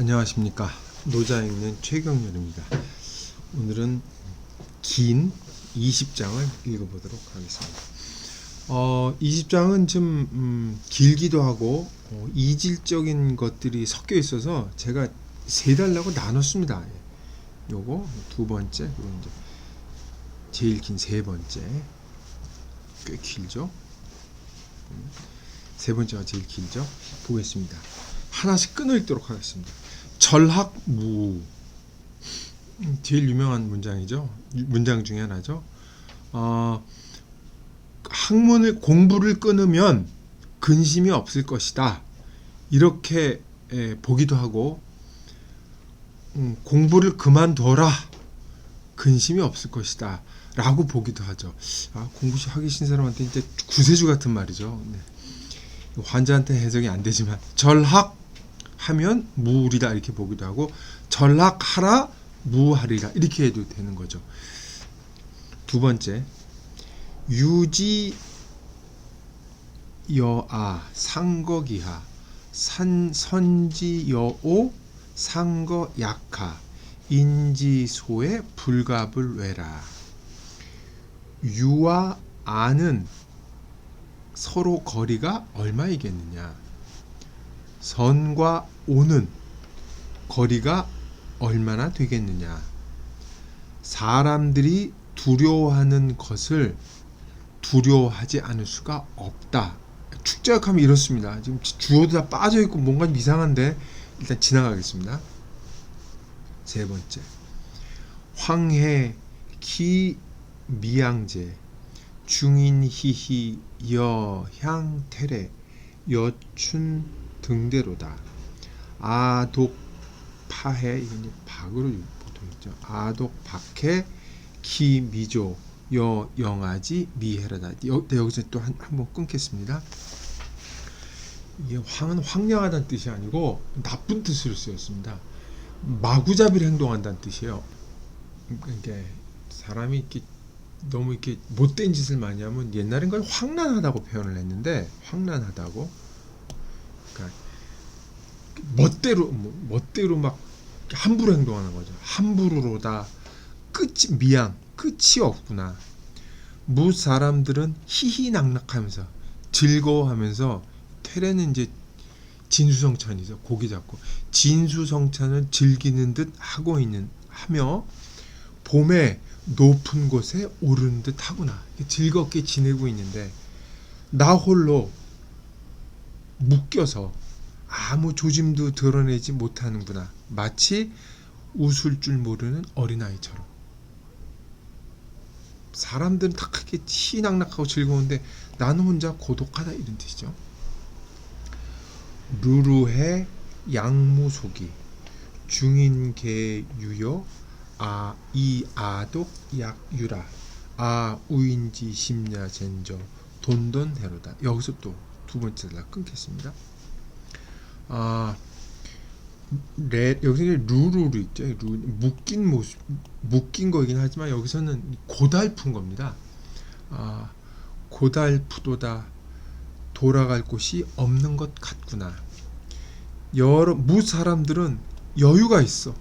안녕하십니까 노자 읽는 최경렬입니다. 오늘은 긴 20장을 읽어보도록 하겠습니다. 어, 20장은 좀 음, 길기도 하고 어, 이질적인 것들이 섞여 있어서 제가 세 달라고 나눴습니다. 예. 요거 두 번째 그리고 이제 제일 긴 세 번째 꽤 길죠. 음, 세 번째가 제일 길죠. 보겠습니다. 하나씩 끊어 읽도록 하겠습니다. 절학무 음, 제일 유명한 문장이죠. 유- 문장 중에 하나죠. 어, 학문을 공부를 끊으면 근심이 없을 것이다. 이렇게 에, 보기도 하고 음, 공부를 그만둬라. 근심이 없을 것이다. 라고 보기도 하죠. 아, 공부 하기 싫은 사람한테 이제 구세주 같은 말이죠. 네. 환자한테 해석이 안 되지만 절학 하면 무울이다 이렇게 보기도 하고 전락하라 무하리라 이렇게 해도 되는 거죠. 두 번째 유지 여아 상거기하 산 선지 여오 상거 약하 인지소의 불갑을 외라 유와 아는 서로 거리가 얼마이겠느냐 선과 오는 거리가 얼마나 되겠느냐. 사람들이 두려워하는 것을 두려워하지 않을 수가 없다. 축자역하면 이렇습니다. 지금 주어도 다 빠져 있고 뭔가 좀 이상한데 일단 지나가겠습니다. 세 번째. 황해 기 미양제 중인희희 여향태래 여춘 등대로다. 아독 파해 이제 박으로 보통 있죠. 아독 박해 기미조 여 영아지 미해라다. 여, 네, 여기서 또한번 끊겠습니다. 이게 황은 황량하다는 뜻이 아니고 나쁜 뜻으로 쓰였습니다. 마구잡이로 행동한다는 뜻이에요. 그러니까 사람이 이렇게 너무 이렇게 못된 짓을 많이 하면 옛날엔 그걸 황란하다고 표현을 했는데 황란하다고 그러니까 멋대로 뭐, 멋대로 막 함부로 행동하는 거죠. 함부로로다 끝이 미양 끝이 없구나. 무 사람들은 희희낙낙하면서 즐거워하면서 테레는 이제 진수성찬이죠. 고기 잡고 진수성찬을 즐기는 듯 하고 있는 하며 봄에 높은 곳에 오르는 듯 하구나. 즐겁게 지내고 있는데 나 홀로 묶여서 아무 조짐도 드러내지 못하는구나. 마치 웃을 줄 모르는 어린아이처럼. 사람들은 다 크게 티낙낙하고 즐거운데 나는 혼자 고독하다 이런 뜻이죠. 루루해 양무속이 중인계 유여 아 이 아독 약유라 아 우인지 심야 젠저 돈돈대로다 여기서 또 두 번째 날 끊겠습니다. 아 레, 여기서 루루루 있죠. 루, 묶인 모습, 묶인 거이긴 하지만 여기서는 고달픈 겁니다. 아, 고달프도다 돌아갈 곳이 없는 것 같구나. 여러 무 사람들은 여유가 있어.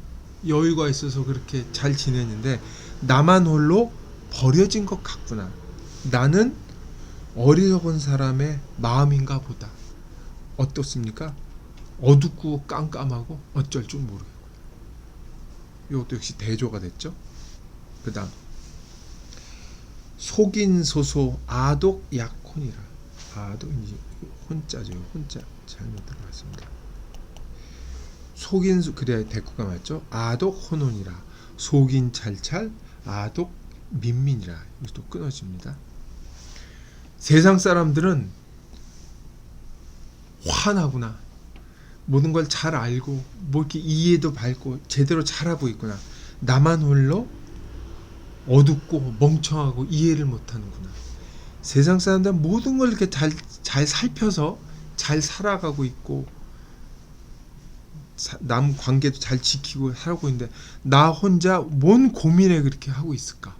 여유가 있어서 그렇게 잘 지내는데 나만 홀로 버려진 것 같구나. 나는 어리석은 사람의 마음인가 보다. 어떻습니까? 어둡고 깜깜하고 어쩔 줄 모르겠고 이것도 역시 대조가 됐죠. 그 다음 속인 소소 아독 약혼이라 아독 이제 혼자죠. 혼자 잘못 들어갔습니다. 속인 소 그래야 대꾸가 맞죠. 아독 혼혼이라 속인 찰찰 아독 민민이라 이것도 끊어집니다. 세상 사람들은 화나구나. 모든 걸 잘 알고 뭐 이렇게 이해도 밝고 제대로 잘하고 있구나. 나만 홀로 어둡고 멍청하고 이해를 못하는구나. 세상 사람들은 모든 걸 이렇게 잘, 잘 살펴서 잘 살아가고 있고 사- 남 관계도 잘 지키고 살고 있는데 나 혼자 뭔 고민에 그렇게 하고 있을까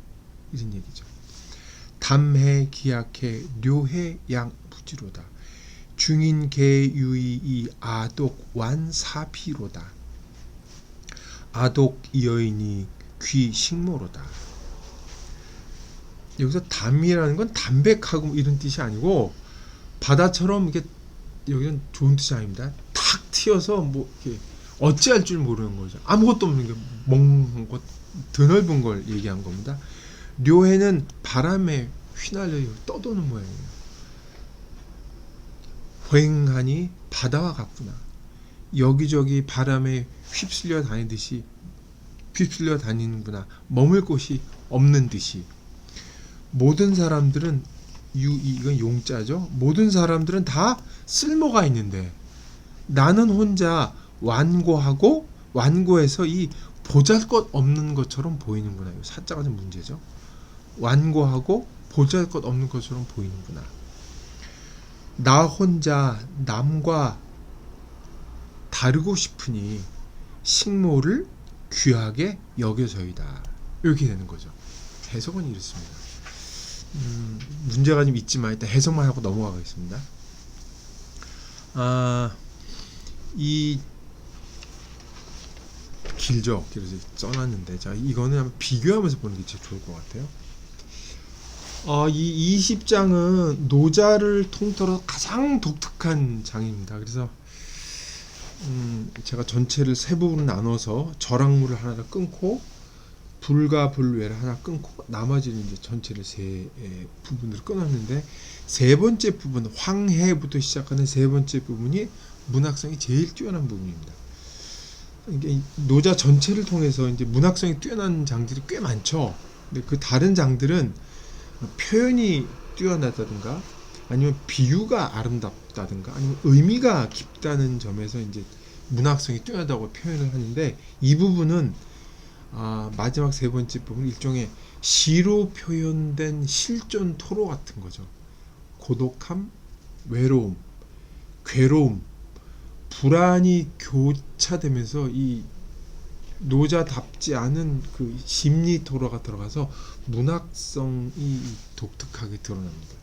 이런 얘기죠. 담해 기약해 료해 양 부지로다. 중인 개유이 아독 완 사피로다. 아독 여인이 귀 식모로다. 여기서 담이라는 건 담백하고 뭐 이런 뜻이 아니고 바다처럼 이게 여기는 좋은 뜻이 아닙니다. 탁 튀어서 뭐 이렇게 어찌할 줄 모르는 거죠. 아무것도 없는 게 멍한 것, 드넓은 걸 얘기한 겁니다. 료해는 바람에 휘날려 떠도는 모양이에요. 휑하니 바다와 같구나. 여기저기 바람에 휩쓸려 다니듯이 휩쓸려 다니는구나. 머물 곳이 없는 듯이. 모든 사람들은 유 이건 용자죠. 모든 사람들은 다 쓸모가 있는데 나는 혼자 완고하고 완고해서 이 보잘것 없는 것처럼 보이는구나. 이 사자가 좀 문제죠. 완고하고 보잘것 없는 것처럼 보이는구나. 나 혼자 남과 다르고 싶으니 식모를 귀하게 여겨서이다. 이렇게 되는 거죠. 해석은 이렇습니다. 음, 문제가 좀 있지만 일단 해석만 하고 넘어가겠습니다. 아, 이 길죠. 그래서 써놨는데 자 이거는 한번 비교하면서 보는 게 제일 좋을 것 같아요. 어, 이 20장은 노자를 통틀어 가장 독특한 장입니다. 그래서 음, 제가 전체를 세 부분 나눠서 절악물을 하나를 끊고 불과 불외를 하나 끊고 나머지는 이제 전체를 세 에, 부분으로 끊었는데 세 번째 부분 황해부터 시작하는 세 번째 부분이 문학성이 제일 뛰어난 부분입니다. 이게 노자 전체를 통해서 이제 문학성이 뛰어난 장들이 꽤 많죠. 근데 그 다른 장들은 표현이 뛰어나다든가 아니면 비유가 아름답다든가 아니면 의미가 깊다는 점에서 이제 문학성이 뛰어나다고 표현을 하는데 이 부분은 아, 마지막 세 번째 부분 일종의 시로 표현된 실존 토로 같은 거죠. 고독함, 외로움, 괴로움, 불안이 교차되면서 이 노자답지 않은 그 심리 토로가 들어가서 문학성이 독특하게 드러납니다.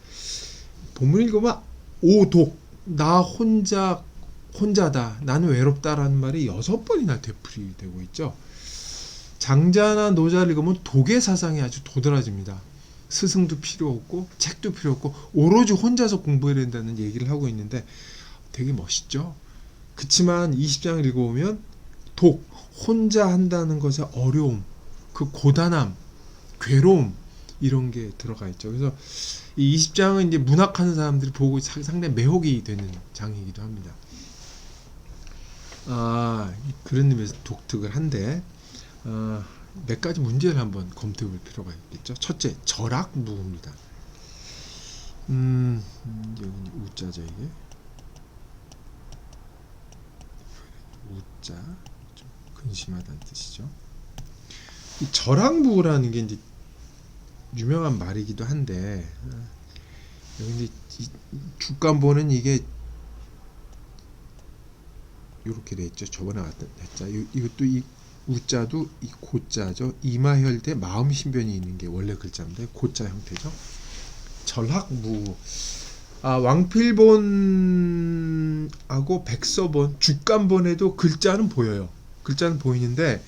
본문 읽으면 오독 나 혼자 혼자다 나는 외롭다라는 말이 여섯 번이나 되풀이되고 있죠. 장자나 노자를 읽으면 독의 사상이 아주 도드라집니다. 스승도 필요 없고 책도 필요 없고 오로지 혼자서 공부해야 된다는 얘기를 하고 있는데 되게 멋있죠. 그치만 20장을 읽어보면 독 혼자 한다는 것의 어려움, 그 고단함, 괴로움 이런 게 들어가 있죠. 그래서 이 20장은 이제 문학하는 사람들이 보고 상당히 매혹이 되는 장이기도 합니다. 아 그런 의미에서 독특을 한데 어, 몇 가지 문제를 한번 검토해 볼 필요가 있겠죠. 첫째, 절악 무입니다. 음, 여기 우자죠 이게. 우자 좀 근심하다는 뜻이죠. 이 절악무라는 게 이제 유명한 말이기도 한데 어, 여기 이제 이 주간보는 이게 이렇게 돼 있죠. 저번에 왔던 했자 이것도 이 우자도 이 고자죠. 이마혈대 마음 신변이 있는 게 원래 글자인데 고자 형태죠. 절학무 아 왕필본하고 백서본 죽간본에도 글자는 보여요. 글자는 보이는데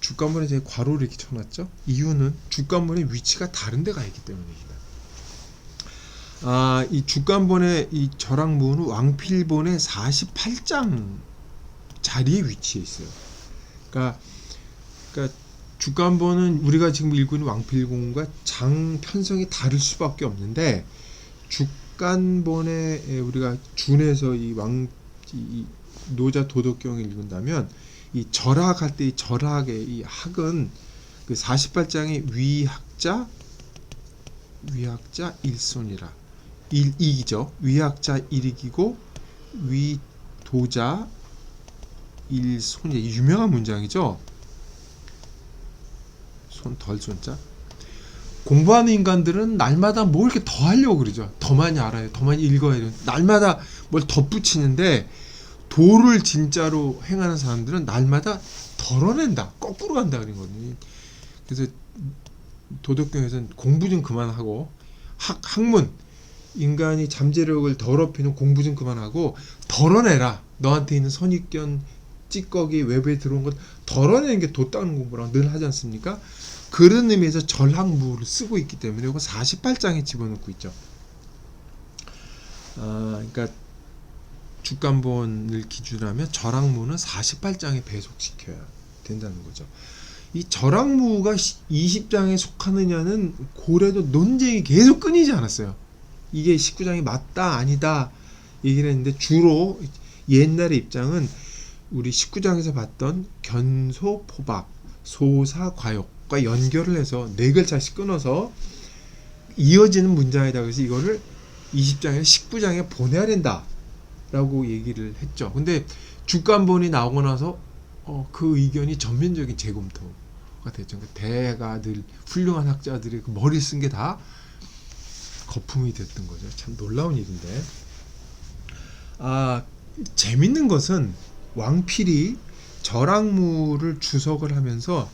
죽간본에 제 괄호를 이렇게 쳐놨죠. 이유는 죽간본의 위치가 다른 데가 있기 때문입니다. 아, 이 죽간본의 이 절학무는 왕필본의 48장 자리에 위치해 있어요. 그러니까, 그러니까 주간본은 우리가 지금 읽고 있는 왕필공과 장 편성이 다를 수밖에 없는데 주간본에 우리가 준해서 이왕이 노자 도덕경을 읽는다면 이 절학할 때 이 절학의 이 학은 그 48장의 위학자 위학자 일손이라 일이죠 위학자 일이기고 위도자 일손이 유명한 문장이죠. 손 덜 손자. 공부하는 인간들은 날마다 뭘 이렇게 더 하려고 그러죠. 더 많이 알아요. 더 많이 읽어야 돼요. 날마다 뭘 덧붙이는데 도를 진짜로 행하는 사람들은 날마다 덜어낸다. 거꾸로 간다 그런 거거든요. 그래서 도덕경에서는 공부 좀 그만하고 학, 학문 인간이 잠재력을 더럽히는 공부 좀 그만하고 덜어내라. 너한테 있는 선입견 찌꺼기 외부에 들어온 것 덜어내는 게도 닦는 공부라고 늘 하지 않습니까? 그런 의미에서 절항무를 쓰고 있기 때문에 이거 48장에 집어넣고 있죠. 아, 그러니까 주간본을 기준으로 하면 절항무는 48장에 배속시켜야 된다는 거죠. 이 절항무가 20장에 속하느냐는 고래도 논쟁이 계속 끊이지 않았어요. 이게 19장이 맞다 아니다 얘기를 했는데 주로 옛날의 입장은 우리 19장에서 봤던 견소 포박 소사 과욕과 연결을 해서 네 글자씩 끊어서 이어지는 문장이다 그래서 이거를 20장에서 19장에 보내야 된다 라고 얘기를 했죠. 근데 주간본이 나오고 나서 어, 그 의견이 전면적인 재검토가 됐죠. 그 대가 늘 훌륭한 학자들이 그 머리 쓴 게 다 거품이 됐던 거죠. 참 놀라운 일인데. 아 재밌는 것은 왕필이 절항무를 주석을 하면서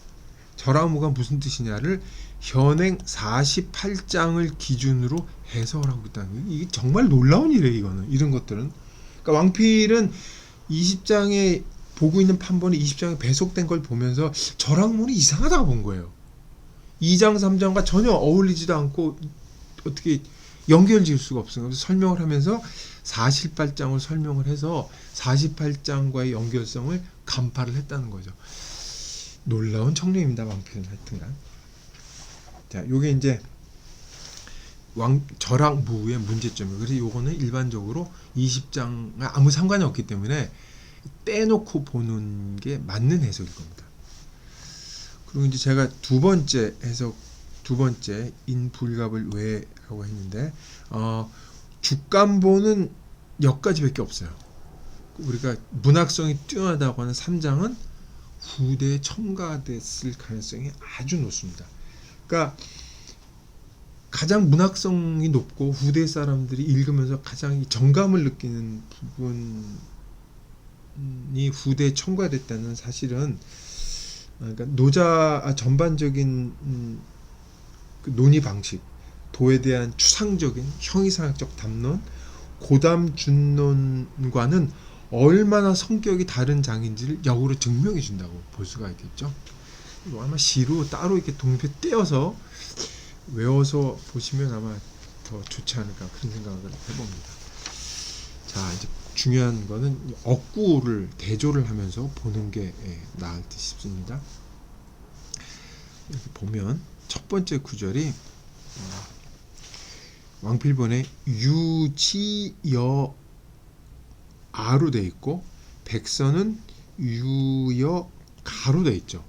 절항무가 무슨 뜻이냐를 현행 48장을 기준으로 해석을 하고 있다는 거예요. 이게 정말 놀라운 일이에요. 이거는 이런 것들은. 그러니까 왕필은 20장에 보고 있는 판본이 20장에 배속된 걸 보면서 절항문이 이상하다고 본 거예요. 2장, 3장과 전혀 어울리지도 않고 어떻게 연결 지을 수가 없어요. 그래서 설명을 하면서 48장을 설명을 해서 48장과의 연결성을 간파를 했다는 거죠. 놀라운 청렴입니다. 왕필은 하여튼간. 자, 요게 이제 왕 절항무의 문제점이에요. 그래서 요거는 일반적으로 20장 아무 상관이 없기 때문에 떼놓고 보는 게 맞는 해석일 겁니다. 그리고 이제 제가 두 번째 해석 두 번째 인불갑을 왜라고 했는데 어, 주간보는 여기까지밖에 없어요. 우리가 문학성이 뛰어나다고 하는 3장은 후대에 첨가됐을 가능성이 아주 높습니다. 그러니까 가장 문학성이 높고 후대 사람들이 읽으면서 가장 이 정감을 느끼는 부분이 후대에 첨가됐다는 사실은 그러니까 노자 아, 전반적인 음, 그 논의 방식, 도에 대한 추상적인 형이상학적 담론, 고담 준론과는 얼마나 성격이 다른 장인지를 역으로 증명해 준다고 볼 수가 있겠죠. 아마 시로 따로 이렇게 동표 떼어서 외워서 보시면 아마 더 좋지 않을까 그런 생각을 해봅니다. 자 이제 중요한 거는 억구를 대조를 하면서 보는 게 예, 나을 듯 싶습니다. 이렇게 보면 첫 번째 구절이 어, 왕필본에 유지여 아로 돼 있고 백선은 유여 가로 돼 있죠.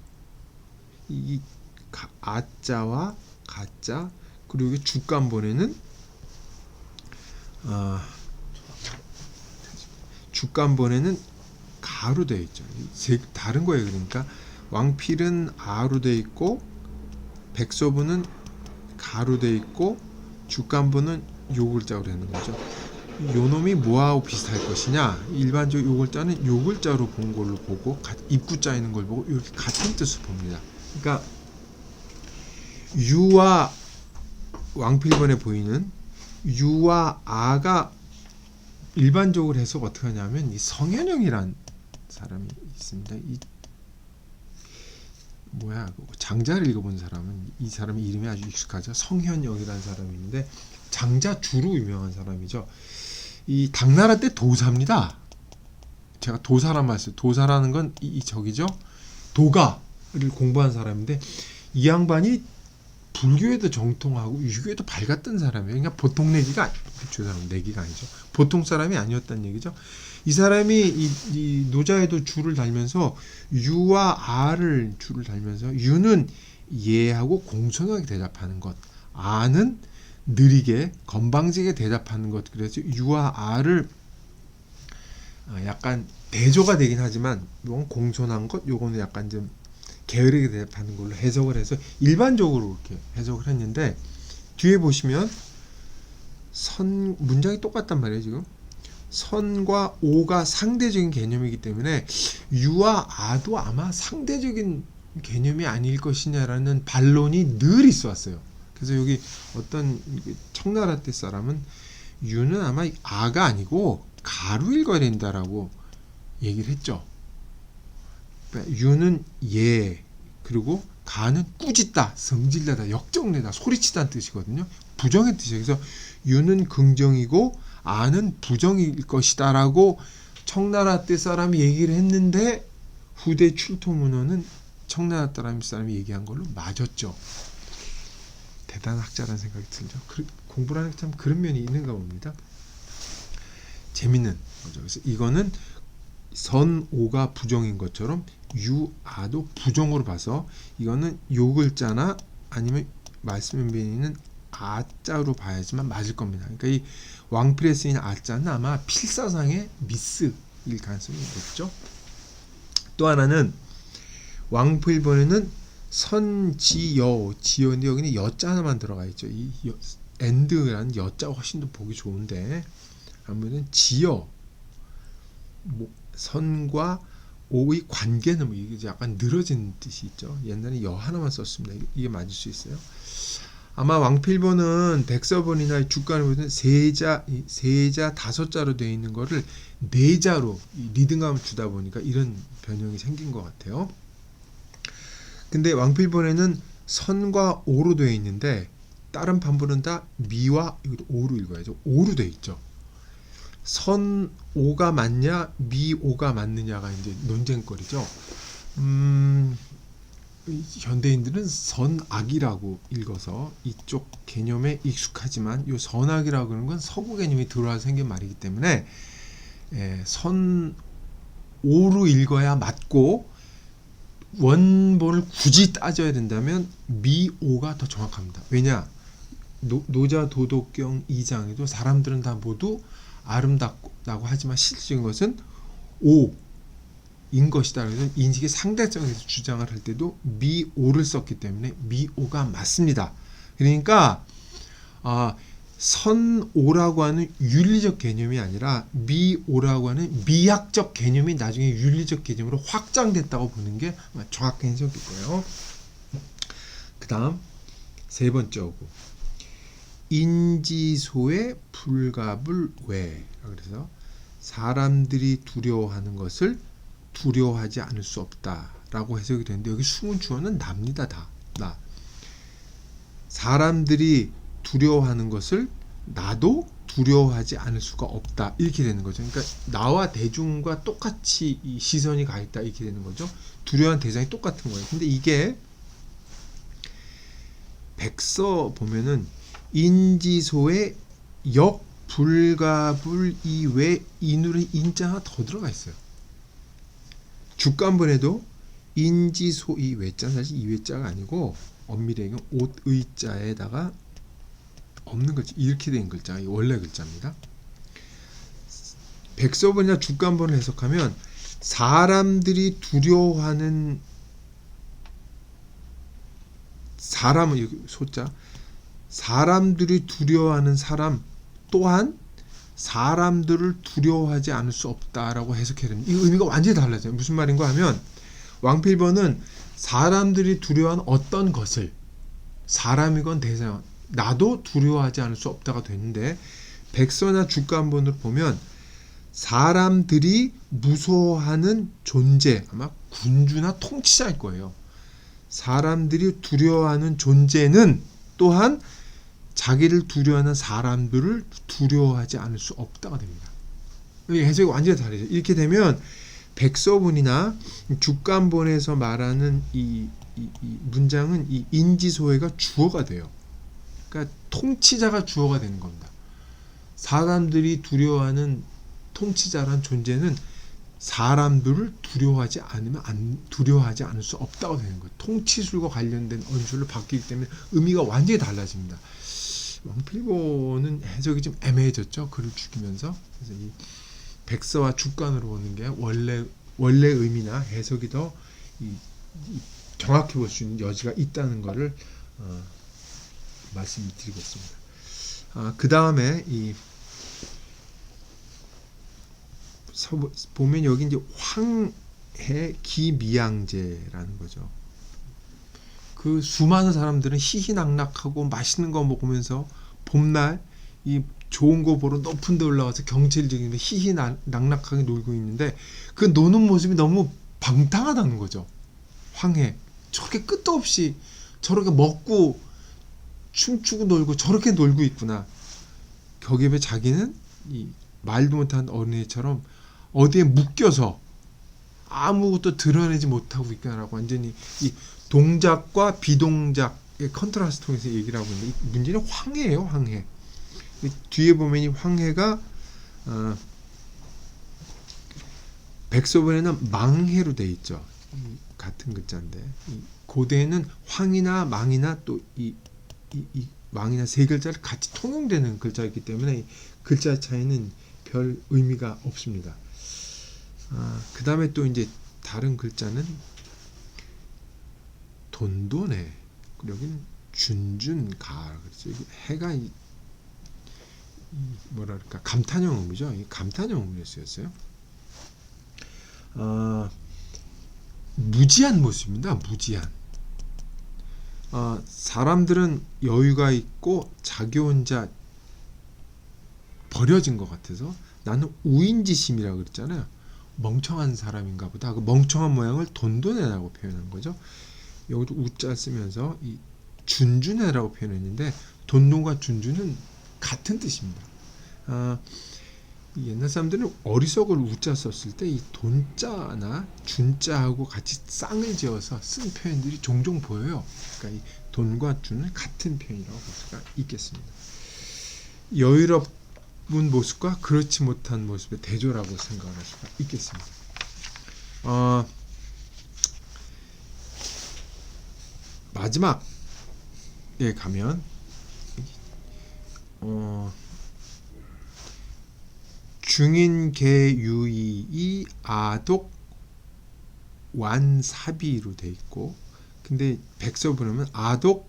이 가- 아자와 가자 그리고 주간본에는 아 주간본에는 가로 돼 있죠. 다른 거예요. 그러니까 왕필은 아로 돼 있고 백서부는 가로 돼 있고 주간본은 요 글자로 되는 거죠. 요 놈이 뭐하고 비슷할 것이냐? 일반적으로 요 글자는 요 글자로 본 걸로 보고 가- 입구자 있는 걸 보고 이렇게 같은 뜻을 봅니다. 그러니까 유와 왕필본에 보이는 유와 아가 일반적으로 해석 어떻게 하냐면 이 성현영이란 사람이 있습니다. 이 뭐야 그 장자를 읽어본 사람은 이 사람의 이름이 아주 익숙하죠. 성현영이라는 사람이 있는데 장자주로 유명한 사람이죠. 이 당나라 때 도사입니다. 제가 도사란 말 써요. 도사라는 건이 저기죠. 도가를 공부한 사람인데 이 양반이 불교에도 정통하고 유교에도 밝았던 사람이에요. 그러니까 보통 내기가 죄송합니다. 내기가 아니죠. 보통 사람이 아니었다는 얘기죠. 이 사람이 이, 이 노자에도 줄을 달면서 유와 아를 줄을 달면서 유는 예하고 공손하게 대답하는 것, 아는 느리게 건방지게 대답하는 것. 그래서 유와 아를 아, 약간 대조가 되긴 하지만 이건 공손한 것, 요거는 약간 좀 게으르게 대답하는 걸로 해석을 해서 일반적으로 이렇게 해석을 했는데 뒤에 보시면 선 문장이 똑같단 말이에요 지금 선과 오가 상대적인 개념이기 때문에 유와 아도 아마 상대적인 개념이 아닐 것이냐라는 반론이 늘 있어 왔어요. 그래서 여기 어떤 청나라 때 사람은 유는 아마 아가 아니고 읽어야 된다라고 얘기를 했죠. 유는 예 그리고 가는 꾸짖다, 성질내다, 역정내다, 소리치다는 뜻이거든요. 부정의 뜻이에요. 그래서 유는 긍정이고 아는 부정일 것이다라고 청나라 때 사람이 얘기를 했는데 후대 출토 문헌은 청나라 사람 사람이 얘기한 걸로 맞았죠. 대단한 학자라는 생각이 들죠. 그, 공부라는 게 참 그런 면이 있는가 봅니다. 재밌는 거죠. 그래서 이거는 선오가 부정인 것처럼 유아도 부정으로 봐서 이거는 요 글자나 아니면 말씀에 있는 아자로 봐야지만 맞을 겁니다. 그러니까 이 쓰인 아자는 아마 필사상의 미스일 가능성이 높죠. 또 하나는 왕필본에는 선지여 지어인데 여기는 여자 하나만 들어가 있죠. 이 여, 엔드라는 여자가 훨씬 더 보기 좋은데 지어 뭐, 선과 오의 관계는 뭐 이게 약간 늘어진 뜻이 있죠. 옛날에 여 하나만 썼습니다. 이게, 맞을 수 있어요. 아마 왕필본은 백서본이나 주간을 보면 세자 이 세자 다섯 자로 되어 있는 거를 네 자로 이 리듬감을 주다 보니까 이런 변형이 생긴 것 같아요. 근데 왕필본에는 선과 오로 되어 있는데 다른 판본은 다 미와 오로 읽어야죠. 오로 되어 있죠. 선 오가 맞냐 미 오가 맞느냐가 이제 논쟁거리죠. 음, 현대인들은 선악이라고 읽어서 이쪽 개념에 익숙하지만 이 선악이라고 그러는 건 서구 개념이 들어와서 생긴 말이기 때문에 에, 선 오로 읽어야 맞고 원본을 굳이 따져야 된다면 미오가 더 정확합니다. 왜냐 노, 노자 도덕경 2장에도 사람들은 다 모두 아름답다고 하지만 실질적인 것은 오인 것이다. 그래서 인식의 상대적에서 주장을 할 때도 미오를 썼기 때문에 미오가 맞습니다. 그러니까 아, 선오라고 하는 윤리적 개념이 아니라 미오라고 하는 미학적 개념이 나중에 윤리적 개념으로 확장됐다고 보는 게 정확한 해석일 거예요. 그 다음 세 번째 오고 인지소의 불가불외 그래서 사람들이 두려워하는 것을 두려워하지 않을 수 없다라고 해석이 되는데 여기 숨은 주어는 납니다 다 나. 사람들이 두려워하는 것을 나도 두려워하지 않을 수가 없다 이렇게 되는 거죠. 그러니까 나와 대중과 똑같이 이 시선이 가 있다 이렇게 되는 거죠. 두려워하는 대상이 똑같은 거예요. 근데 이게 백서 보면은 인지소의 역 불가불 이외 인으로 인자 하나 더 들어가 있어요. 주간본에도 인지소 이 외자 사실 이 외자가 아니고 엄밀히 얘기하면 옷 의자에다가 없는 글자 이렇게 된 글자 이 원래 글자입니다. 백서본이나 주간본을 해석하면 사람들이 두려워하는 사람은 소자 사람들이 두려워하는 사람 또한 사람들을 두려워하지 않을 수 없다라고 해석해야 됩니다. 이 의미가 완전히 달라져요. 무슨 말인가 하면 왕필번은 사람들이 두려워하는 어떤 것을 사람이건 대상 나도 두려워하지 않을 수 없다가 되는데 백서나 주간본을 보면 사람들이 무서워하는 존재 아마 군주나 통치자일 거예요. 사람들이 두려워하는 존재는 또한 자기를 두려워하는 사람들을 두려워하지 않을 수 없다가 됩니다. 해석이 완전히 다르죠. 이렇게 되면 백서본이나 주간본에서 말하는 이, 이, 이 문장은 이 인지소외가 주어가 돼요. 그러니까 통치자가 주어가 되는 겁니다. 사람들이 두려워하는 통치자란 존재는 사람들을 두려워하지 않으면 안, 두려워하지 않을 수 없다고 되는 거예요. 통치술과 관련된 언술로 바뀌기 때문에 의미가 완전히 달라집니다. 왕필보는 해석이 좀 애매해졌죠. 글을 죽이면서 그래서 이 백서와 주간으로 보는 게 원래 원래 의미나 해석이 더 이, 이 정확히 볼 수 있는 여지가 있다는 것을 어, 말씀드리고 있습니다. 아, 그 다음에 이 서, 보면 여기 이제 황해 기미양제라는 거죠. 그 수많은 사람들은 희희낙낙하고 맛있는 거 먹으면서 봄날 이 좋은 거 보러 높은 데 올라가서 경치를 희희낙낙하게 놀고 있는데 그 노는 모습이 너무 방탕하다는 거죠. 황해 저렇게 끝도 없이 저렇게 먹고 춤추고 놀고 저렇게 놀고 있구나. 거기에 자기는 이 말도 못한 어린애처럼 어디에 묶여서 아무것도 드러내지 못하고 있구나라고 완전히 이 동작과 비동작의 컨트라스트 통해서 얘기를 하고 있는데 이 문제는 황해예요, 황해. 이 뒤에 보면 이 황해가 어, 백서본에는 망해로 돼 있죠. 이 같은 글자인데 이 고대에는 황이나 망이나 또이 이, 이 망이나 세 글자를 같이 통용되는 글자이기 때문에 이 글자 차이는 별 의미가 없습니다. 아, 그 다음에 또 이제 다른 글자는 그리고 여기는 준준가. 이게 해가 이, 이 뭐랄까 감탄형 의미죠. 이 감탄형 의미로 쓰였어요. 아, 무지한 모습입니다. 무지한. 아, 사람들은 여유가 있고 자기 혼자 버려진 것 같아서 나는 우인지심이라고 그랬잖아요. 멍청한 사람인가 보다. 그 멍청한 모양을 돈돈해라고 표현한 거죠. 여기도 우자 쓰면서 이 준준해라고 표현했는데 돈돈과 준준은 같은 뜻입니다. 아, 옛날 사람들은 어리석을 우자 썼을 때 이 돈자나 준자하고 같이 쌍을 지어서 쓴 표현들이 종종 보여요. 그러니까 이 돈과 준은 같은 표현이라고 볼 수가 있겠습니다. 여유롭은 모습과 그렇지 못한 모습의 대조라고 생각할 수가 있겠습니다. 어, 마지막에 가면 어, 중인계유이이 아독 완사비로 돼 있고 근데 백서 보면 아독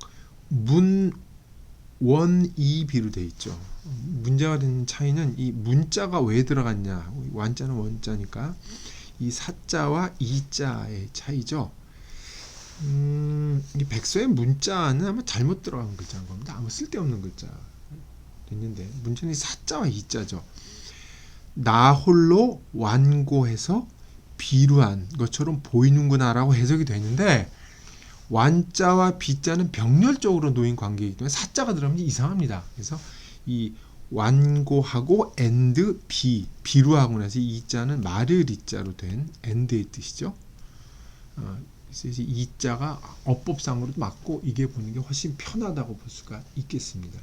문원이비로 돼 있죠. 문제가 되는 차이는 이 문자가 왜 들어갔냐 완자는 원자니까 이 사자와 이자의 차이죠. 음, 이 백서의 문자는 아마 잘못 들어간 글자인 겁니다. 아무 쓸데없는 글자 됐는데 문제는 이 사자와 이자죠. 나 홀로 완고해서 비루한 것처럼 보이는구나라고 해석이 되는데 완자와 비자는 병렬적으로 놓인 관계이기 때문에 사자가 들어가면 이상합니다. 그래서 이 완고하고 엔드 비 비루하고 나서 이자는 마르리자로 된 엔드의 뜻이죠. 어, 그래서 이 자가 어법상으로도 맞고 이게 보는 게 훨씬 편하다고 볼 수가 있겠습니다.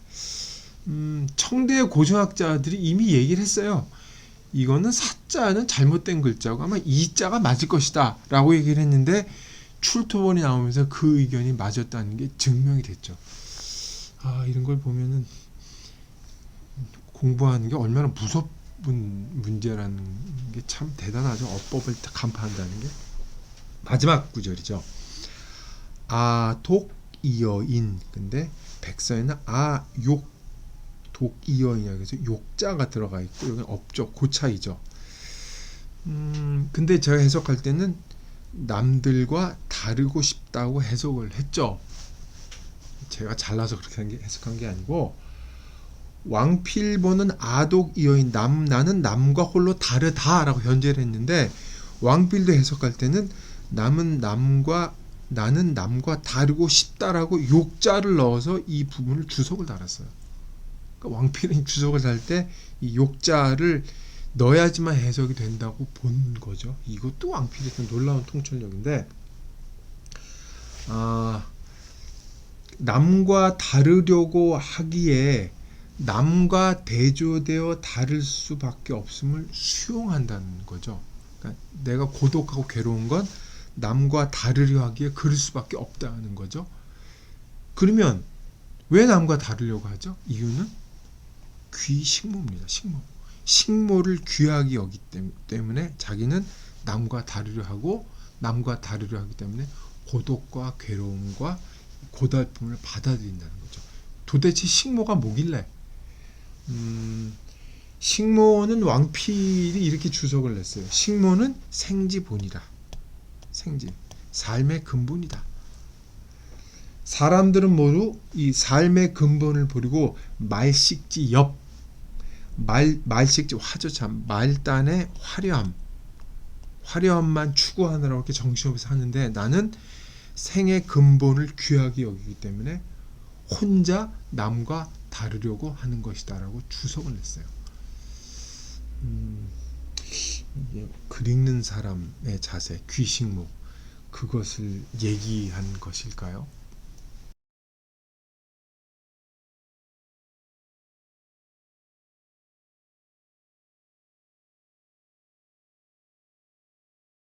음, 청대 고전학자들이 이미 얘기를 했어요. 이거는 사자는 잘못된 글자고 아마 이자가 맞을 것이다 라고 얘기를 했는데 출토본이 나오면서 그 의견이 맞았다는 게 증명이 됐죠. 아 이런 걸 보면은 공부하는 게 얼마나 무섭은 문제라는 게 참 대단하죠. 어법을 간파한다는 게 마지막 구절이죠. 아 독 이어 인 근데 백서에는 아 욕 독 이어이냐 그래서 욕자가 들어가 있고 여기 없죠 그 차이죠. 음 근데 제가 해석할 때는 남들과 다르고 싶다고 해석을 했죠. 제가 잘나서 그렇게 한 게, 해석한 게 아니고 왕필보는 아독 이어인 남 나는 남과 홀로 다르다라고 현재를 했는데 왕필도 해석할 때는 남은 남과 나는 남과 다르고 싶다라고 욕자를 넣어서 이 부분을 주석을 달았어요. 그러니까 왕필은 주석을 달 때 이 욕자를 넣어야지만 해석이 된다고 본 거죠. 이것도 왕필의 놀라운 통찰력인데 아, 남과 다르려고 하기에 남과 대조되어 다를 수밖에 없음을 수용한다는 거죠. 그러니까 내가 고독하고 괴로운 건 남과 다르려 하기에 그럴 수밖에 없다는 거죠. 그러면 왜 남과 다르려고 하죠? 이유는 귀식모입니다. 식모. 식모를 귀하게 여기 때문에 자기는 남과 다르려 하고 남과 다르려 하기 때문에 고독과 괴로움과 고달픔을 받아들인다는 거죠. 도대체 식모가 뭐길래? 음, 식모는 왕필이 이렇게 주석을 냈어요. 식모는 생지본이다. 생진, 삶의 근본이다. 사람들은 모두 이 삶의 근본을 버리고 말식지 옆, 말, 말식지 화조참, 말단의 화려함, 화려함만 추구하느라 이렇게 정신없이 사는데 나는 생의 근본을 귀하게 여기기 때문에 혼자 남과 다르려고 하는 것이다라고 주석을 냈어요. 음. 글 읽는 사람의 자세, 귀식목 그것을 얘기한 것일까요?